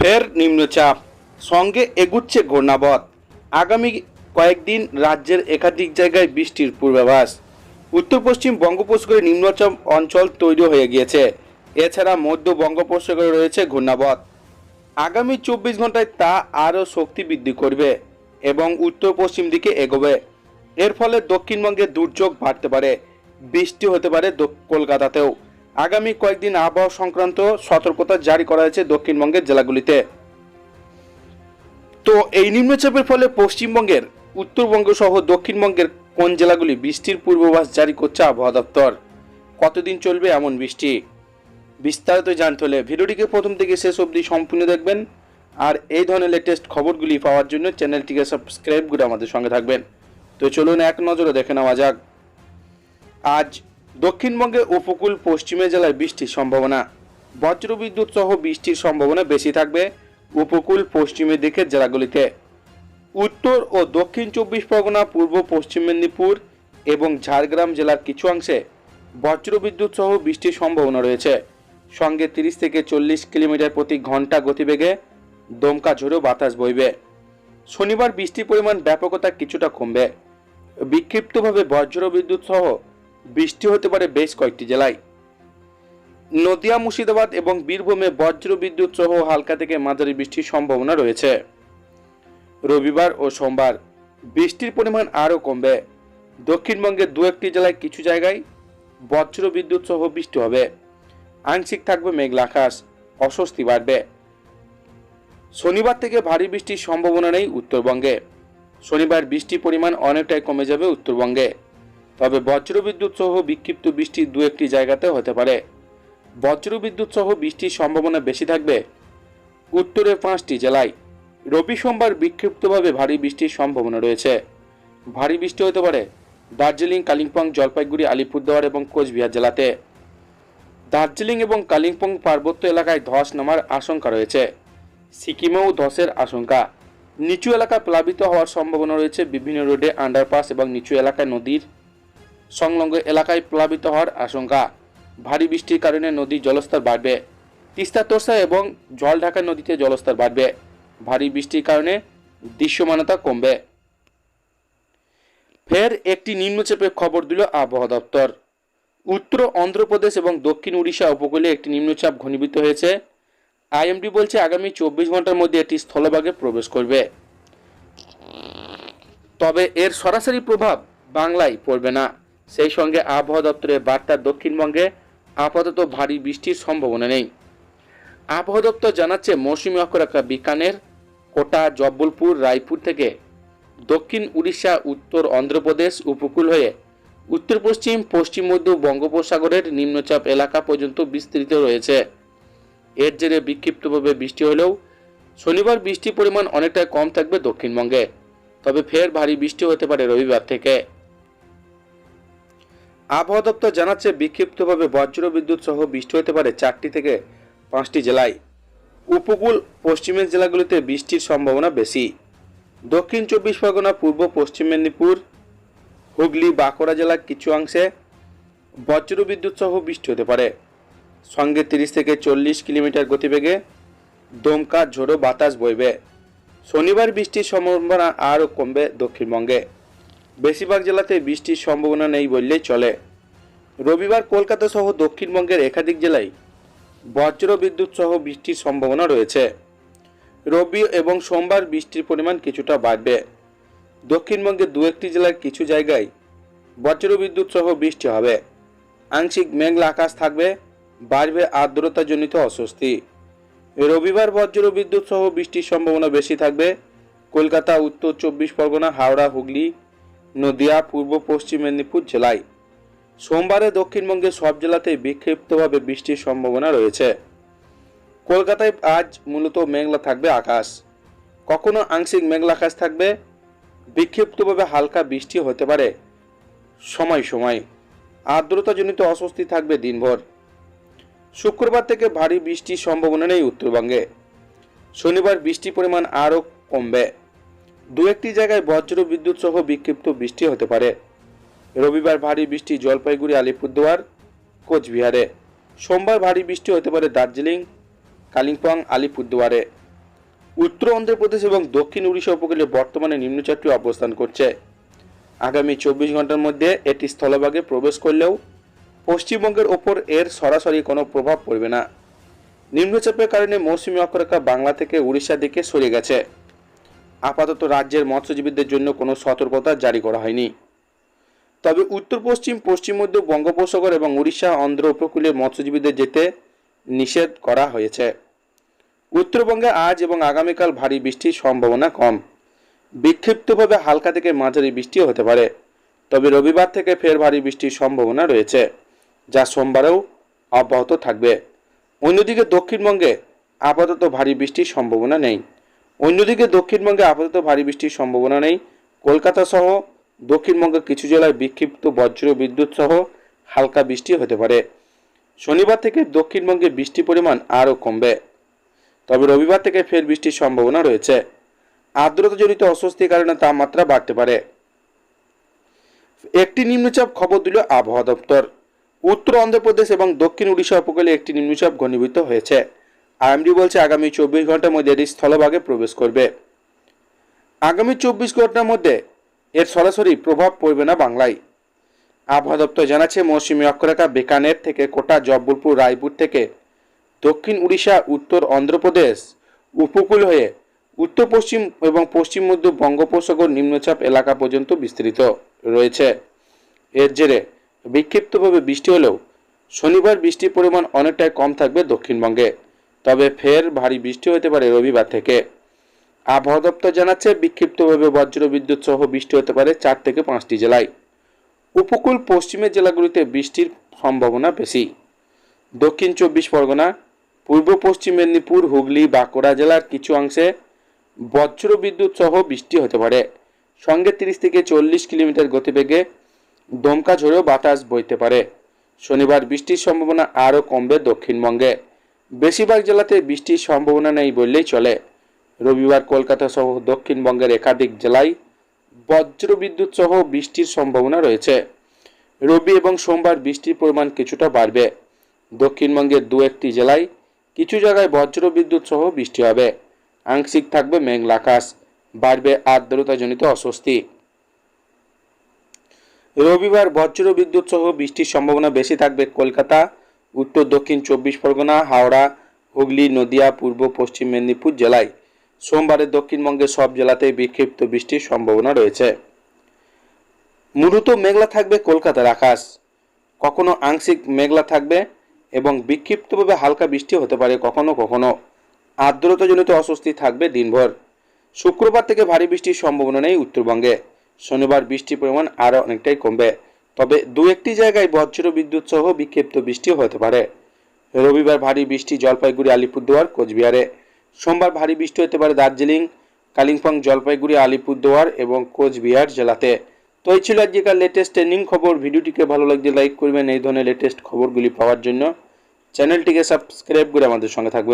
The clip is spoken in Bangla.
ফের নিম্নচাপ। সঙ্গে এগুচ্ছে ঘূর্ণাবত। আগামী কয়েকদিন রাজ্যের একাধিক জায়গায় বৃষ্টির পূর্বাভাস। উত্তর পশ্চিম বঙ্গোপসাগরে নিম্নচাপ অঞ্চল তৈরি হয়ে গিয়েছে। এছাড়া মধ্য বঙ্গোপসাগরে রয়েছে ঘূর্ণাবত। আগামী চব্বিশ ঘন্টায় তা আরও শক্তি বৃদ্ধি করবে এবং উত্তর পশ্চিম দিকে এগোবে। এর ফলে দক্ষিণবঙ্গে দুর্যোগ বাড়তে পারে। বৃষ্টি হতে পারে কলকাতাতেও। আগামী কয়েকদিন আবহাওয়া সংক্রান্ত সতর্কতা জারি করা হয়েছে দক্ষিণবঙ্গের জেলাগুলিতে। তো এই নিম্নচাপের ফলে পশ্চিমবঙ্গের উত্তরবঙ্গ সহ দক্ষিণবঙ্গের কোন জেলাগুলি বৃষ্টির পূর্বাভাস জারি করছে আবহাওয়া দপ্তর? কতদিন চলবে এমন বৃষ্টি? বিস্তারিত জানতে হলে ভিডিওটিকে প্রথম থেকে শেষ অবধি সম্পূর্ণ দেখবেন। আর এই ধরনের লেটেস্ট খবরগুলি পাওয়ার জন্য চ্যানেলটিকে সাবস্ক্রাইব করে আমাদের সঙ্গে থাকবেন। তো চলুন এক নজরে দেখে নেওয়া যাক। আজ দক্ষিণবঙ্গে উপকূল পশ্চিমে জেলায় বৃষ্টির সম্ভাবনা। বজ্রবিদ্যুৎ সহ বৃষ্টির সম্ভাবনা বেশি থাকবে উপকূল পশ্চিমের দিকের জেলাগুলিতে। উত্তর ও দক্ষিণ চব্বিশ পরগনা, পূর্ব পশ্চিম মেদিনীপুর এবং ঝাড়গ্রাম জেলার কিছু অংশে বজ্রবিদ্যুৎ সহ বৃষ্টির সম্ভাবনা রয়েছে। সঙ্গে তিরিশ থেকে চল্লিশ কিলোমিটার প্রতি ঘণ্টা গতিবেগে দমকা ঝোড়ো বাতাস বইবে। শনিবার বৃষ্টির পরিমাণ ব্যাপকতা কিছুটা কমবে। বিক্ষিপ্তভাবে বজ্র বিদ্যুৎ সহ বৃষ্টি হতে পারে বেশ কয়েকটি জেলায়। নদিয়া, মুর্শিদাবাদ এবং বীরভূমে বজ্র বিদ্যুৎ সহ হালকা থেকে মাঝারি বৃষ্টির সম্ভাবনা রয়েছে। রবিবার ও সোমবার বৃষ্টির পরিমাণ আরও কমবে। দক্ষিণবঙ্গের দু একটি জেলায় কিছু জায়গায় বজ্র বিদ্যুৎ সহ বৃষ্টি হবে। আংশিক থাকবে মেঘলা আকাশ, অস্বস্তি বাড়বে। শনিবার থেকে ভারী বৃষ্টির সম্ভাবনা নেই উত্তরবঙ্গে। শনিবার বৃষ্টির পরিমাণ অনেকটাই কমে যাবে উত্তরবঙ্গে। তবে বজ্রবিদ্যুৎ সহ বিক্ষিপ্ত বৃষ্টি দু একটি জায়গাতে হতে পারে। বজ্রবিদ্যুৎ সহ বৃষ্টির সম্ভাবনা বেশি থাকবে উত্তরের পাঁচটি জেলায়। রবি সোমবার বিক্ষিপ্তভাবে ভারী বৃষ্টির সম্ভাবনা রয়েছে। ভারী বৃষ্টি হতে পারে দার্জিলিং, কালিম্পং, জলপাইগুড়ি, আলিপুরদুয়ার এবং কোচবিহার জেলাতে। দার্জিলিং এবং কালিম্পং পার্বত্য এলাকায় ধস নামার আশঙ্কা রয়েছে। সিকিমেও ধসের আশঙ্কা। নিচু এলাকা প্লাবিত হওয়ার সম্ভাবনা রয়েছে বিভিন্ন রোডে, আন্ডারপাস এবং নিচু এলাকায় নদীর সংলগ্ন এলাকায় প্লাবিত হওয়ার আশঙ্কা। ভারী বৃষ্টির কারণে নদীর জলস্তর বাড়বে। তিস্তা, তোরসা এবং জলঢাকা নদীতে জলস্তর বাড়বে। ভারী বৃষ্টির কারণে দৃশ্যমানতা কমবে। ফের একটি নিম্নচাপের খবর দিল আবহাওয়া দপ্তর। উত্তর অন্ধ্রপ্রদেশ এবং দক্ষিণ উড়িষ্যা উপকূলে একটি নিম্নচাপ ঘনীভূত হয়েছে। আইএমডি বলছে আগামী চব্বিশ ঘণ্টার মধ্যে এটি স্থলভাগে প্রবেশ করবে। তবে এর সরাসরি প্রভাব বাংলায় পড়বে না। সেই সঙ্গে আবহাওয়া দপ্তরের বার্তা দক্ষিণবঙ্গে আপাতত ভারী বৃষ্টির সম্ভাবনা নেই। আবহাওয়া দপ্তর জানাচ্ছে মৌসুমী অক্ষরেখা বিকানের কোটা, জব্বলপুর, রায়পুর থেকে দক্ষিণ উড়িষ্যা, উত্তর অন্ধ্রপ্রদেশ উপকূল হয়ে উত্তর পশ্চিম পশ্চিম, মধ্য বঙ্গোপসাগরের নিম্নচাপ এলাকা পর্যন্ত বিস্তৃত রয়েছে। এর জেরে বিক্ষিপ্তভাবে বৃষ্টি হলেও শনিবার বৃষ্টির পরিমাণ অনেকটাই কম থাকবে দক্ষিণবঙ্গে। তবে ফের ভারী বৃষ্টি হতে পারে রবিবার থেকে। আবহাওয়া দপ্তর জানাচ্ছে বিক্ষিপ্তভাবে বজ্র বিদ্যুৎ সহ বৃষ্টি হতে পারে চারটি থেকে পাঁচটি জেলায়। উপকূল, পশ্চিমের জেলাগুলিতে বৃষ্টির সম্ভাবনা বেশি। দক্ষিণ চব্বিশ পরগনা, পূর্ব, পশ্চিম মেদিনীপুর, হুগলি, বাঁকুড়া জেলার কিছু অংশে বজ্র বিদ্যুৎ সহ বৃষ্টি হতে পারে। সঙ্গে তিরিশ থেকে চল্লিশ কিলোমিটার গতিবেগে দমকা, ঝোড়ো বাতাস বইবে। শনিবার বৃষ্টির সম্ভাবনা আরও কমবে দক্ষিণবঙ্গে। বেশিরভাগ জেলাতে বৃষ্টির সম্ভাবনা নেই বললেই চলে। রবিবার কলকাতা সহ দক্ষিণবঙ্গের একাধিক জেলায় বজ্র বিদ্যুৎ সহ বৃষ্টির সম্ভাবনা রয়েছে। রবি এবং সোমবার বৃষ্টির পরিমাণ কিছুটা বাড়বে। দক্ষিণবঙ্গের দু একটি জেলার কিছু জায়গায় বজ্র বিদ্যুৎ সহ বৃষ্টি হবে। আংশিক মেঘলা আকাশ থাকবে, বাড়বে আর্দ্রতাজনিত অস্বস্তি। রবিবার বজ্র বিদ্যুৎ সহ বৃষ্টির সম্ভাবনা বেশি থাকবে। কলকাতা, উত্তর চব্বিশ পরগনা, হাওড়া, হুগলি নদিয়া, পূর্ব, পশ্চিম মেদিনীপুর জেলায়। সোমবারে দক্ষিণবঙ্গের সব জেলাতেই বিক্ষিপ্তভাবে বৃষ্টির সম্ভাবনা রয়েছে। কলকাতায় আজ মূলত মেঘলা থাকবে আকাশ। কখনো আংশিক মেঘলা আকাশ থাকবে। বিক্ষিপ্তভাবে হালকা বৃষ্টি হতে পারে সময় সময়। আর্দ্রতাজনিত অস্বস্তি থাকবে দিনভর। শুক্রবার থেকে ভারী বৃষ্টির সম্ভাবনা নেই উত্তরবঙ্গে। শনিবার বৃষ্টির পরিমাণ আরও কমবে। দু একটি জায়গায় বজ্র বিদ্যুৎ সহ বিক্ষিপ্ত বৃষ্টি হতে পারে। রবিবার ভারী বৃষ্টি জলপাইগুড়ি, আলিপুরদুয়ার, কোচবিহারে। সোমবার ভারী বৃষ্টি হতে পারে দার্জিলিং, কালিম্পং, আলিপুরদুয়ারে। উত্তর অন্ধ্রপ্রদেশ এবং দক্ষিণ উড়িষ্যা উপকূলে বর্তমানে নিম্নচাপটি অবস্থান করছে। আগামী চব্বিশ ঘণ্টার মধ্যে এটি স্থলভাগে প্রবেশ করলেও পশ্চিমবঙ্গের ওপর এর সরাসরি কোনো প্রভাব পড়বে না। নিম্নচাপের কারণে মৌসুমী অক্ষরেখা বাংলা থেকে উড়িষ্যার দিকে সরে গেছে। আপাতত রাজ্যের মৎস্যজীবীদের জন্য কোনো সতর্কতা জারি করা হয়নি। তবে উত্তর, পশ্চিম পশ্চিম, মধ্য বঙ্গোপসাগর এবং উড়িষ্যা অন্ধ্র উপকূলে মৎস্যজীবীদের যেতে নিষেধ করা হয়েছে। উত্তরবঙ্গে আজ এবং আগামীকাল ভারী বৃষ্টির সম্ভাবনা কম। বিক্ষিপ্তভাবে হালকা থেকে মাঝারি বৃষ্টিও হতে পারে। তবে রবিবার থেকে ফের ভারী বৃষ্টির সম্ভাবনা রয়েছে, যা সোমবারেও অব্যাহত থাকবে। অন্যদিকে দক্ষিণবঙ্গে আপাতত ভারী বৃষ্টির সম্ভাবনা নেই। অন্যদিকে দক্ষিণবঙ্গে আপাতত ভারী বৃষ্টির সম্ভাবনা নেই। কলকাতা সহ দক্ষিণবঙ্গের কিছু জেলায় বিক্ষিপ্ত বজ্র বিদ্যুৎ সহ হালকা বৃষ্টি হতে পারে। শনিবার থেকে দক্ষিণবঙ্গে বৃষ্টির পরিমাণ আরও কমবে। তবে রবিবার থেকে ফের বৃষ্টির সম্ভাবনা রয়েছে। আর্দ্রতাজনিত অস্বস্তির কারণে তাপমাত্রা বাড়তে পারে। একটি নিম্নচাপ খবর দিল আবহাওয়া দপ্তর। উত্তর অন্ধ্রপ্রদেশ এবং দক্ষিণ উড়িষ্যা উপকূলে একটি নিম্নচাপ ঘনীভূত হয়েছে। আইএমডি বলছে আগামী চব্বিশ ঘণ্টার মধ্যে এটি স্থলভাগে প্রবেশ করবে। আগামী চব্বিশ ঘণ্টার মধ্যে এর সরাসরি প্রভাব পড়বে না বাংলায়। আবহাওয়া দপ্তর জানাচ্ছে, মৌসুমী অক্ষরেখা বেকানের থেকে কোটা, জব্বলপুর, রায়পুর থেকে দক্ষিণ উড়িষ্যা, উত্তর অন্ধ্রপ্রদেশ উপকূল হয়ে উত্তর পশ্চিম এবং পশ্চিম মধ্য বঙ্গোপসাগর নিম্নচাপ এলাকা পর্যন্ত বিস্তৃত রয়েছে। এর জেরে বিক্ষিপ্তভাবে বৃষ্টি হলেও শনিবার বৃষ্টির পরিমাণ অনেকটাই কম থাকবে দক্ষিণবঙ্গে। তবে ফের ভারী বৃষ্টি হতে পারে রবিবার থেকে। আবহাওয়া দপ্তর জানাচ্ছে, বিক্ষিপ্তভাবে বজ্র বিদ্যুৎ সহ বৃষ্টি হতে পারে চার থেকে পাঁচটি জেলায়। উপকূল পশ্চিমের জেলাগুলিতে বৃষ্টির সম্ভাবনা বেশি। দক্ষিণ চব্বিশ পরগনা, পূর্ব পশ্চিম মেদিনীপুর, হুগলি, বাঁকুড়া জেলার কিছু অংশে বজ্র বিদ্যুৎ সহ বৃষ্টি হতে পারে। সঙ্গে তিরিশ থেকে চল্লিশ কিলোমিটার গতিবেগে দমকা ঝোড়েও বাতাস বইতে পারে। শনিবার বৃষ্টির সম্ভাবনা আরও কমবে দক্ষিণবঙ্গে। বেশিরভাগ জেলাতে বৃষ্টির সম্ভাবনা নেই বললেই চলে। রবিবার কলকাতা সহ দক্ষিণবঙ্গের একাধিক জেলায় বজ্র বিদ্যুৎ সহ বৃষ্টির সম্ভাবনা রয়েছে। রবি এবং সোমবার বৃষ্টির পরিমাণ কিছুটা বাড়বে। দক্ষিণবঙ্গের দু একটি জেলায় কিছু জায়গায় বজ্র বিদ্যুৎ সহ বৃষ্টি হবে। আংশিক থাকবে মেঘলা আকাশ, বাড়বে আর্দ্রতাজনিত অস্বস্তি। রবিবার বজ্র বিদ্যুৎ সহ বৃষ্টির সম্ভাবনা বেশি থাকবে কলকাতা উত্তর, দক্ষিণ চব্বিশ পরগনা, হাওড়া, হুগলি, নদিয়া, পূর্ব, পশ্চিম মেদিনীপুর জেলায়। সোমবারে দক্ষিণবঙ্গের সব জেলাতেই বিক্ষিপ্ত বৃষ্টির সম্ভাবনা রয়েছে। মূলত মেঘলা থাকবে কলকাতার আকাশ। কখনো আংশিক মেঘলা থাকবে এবং বিক্ষিপ্তভাবে হালকা বৃষ্টি হতে পারে কখনো কখনো। আর্দ্রতাজনিত অস্বস্তি থাকবে দিনভর। শুক্রবার থেকে ভারী বৃষ্টির সম্ভাবনা নেই উত্তরবঙ্গে। শনিবার বৃষ্টির পরিমাণ আরও অনেকটাই কমবে। তবে দু একটি জায়গায় বজ্র বিদ্যুৎ সহ বিক্ষিপ্ত বৃষ্টি হতে পারে। রবিবার ভারী বৃষ্টি জলপাইগুড়ি, আলিপুরদুয়ার, কোচবিহারে। সোমবার ভারী বৃষ্টি হতে পারে দার্জিলিং, কালিম্পং, জলপাইগুড়ি, আলিপুরদুয়ার এবং কোচবিহার জেলাতে। তো এই ছিল আজকেকার লেটেস্ট ট্রেন্ডিং খবর। ভিডিওটিকে ভালো লাগলে লাইক করবেন। এই ধরনের লেটেস্ট খবরগুলি পাওয়ার জন্য চ্যানেলটিকে সাবস্ক্রাইব করে আমাদের সঙ্গে থাকবেন।